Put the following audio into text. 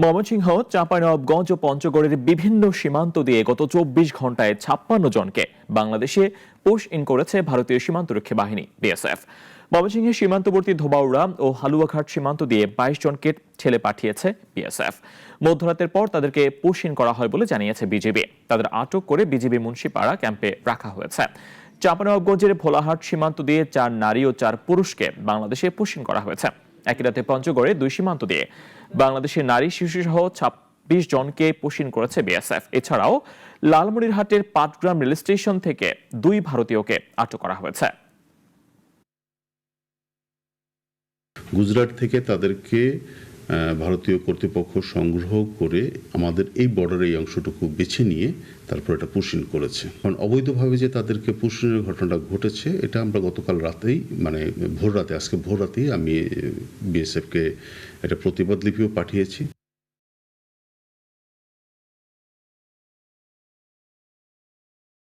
ময়মনসিংহ চাঁপাইনবাবগঞ্জ ও পঞ্চগড়ের বিভিন্ন সীমান্ত দিয়ে গত চব্বিশ ঘন্টায় ছাপ্পান্ন জনকে বাংলাদেশে পুশ ইন করেছে ভারতীয় সীমান্তরক্ষী বাহিনী, বিএসএফ। ময়মনসিংহের সীমান্তবর্তী ধোবাউড়া ও হালুয়াঘাট সীমান্ত দিয়ে বাইশ জনকে ঠেলে পাঠিয়েছে বিএসএফ। মধ্যরাতের পর তাদেরকে পুশ ইন করা হয় বলে জানিয়েছে বিজেপি তাদের আটক করে বিজেপি মুন্সিপাড়া ক্যাম্পে রাখা হয়েছে। চাঁপানবাবগঞ্জের ভোলাহাট সীমান্ত দিয়ে চার নারী ও চার পুরুষকে বাংলাদেশে পুশ ইন করা হয়েছে। একই রাতে পঞ্চগড়ে দুই সীমান্ত দিয়ে বাংলাদেশের নারী শিশু সহ ছাব্বিশ জনকে পোষণ করেছে বিএসএফ। এছাড়াও লালমনিরহাটের পাটগ্রাম রেল স্টেশন থেকে দুই ভারতীয়কে আটক করা হয়েছে। গুজরাট থেকে তাদেরকে ভারতীয় কর্তৃপক্ষ সংগ্রহ করে আমাদের এই বর্ডারের এই অংশটুকু বেছে নিয়ে তারপর এটা পুষিন করেছে। কারণ অবৈধভাবে যে তাদেরকে পুষিনের ঘটনাটা ঘটেছে, এটা আমরা গতকাল রাতেই মানে ভোর রাতে, আজকে ভোর রাতেই আমি বিএসএফকে একটা প্রতিবাদ লিপিও পাঠিয়েছি।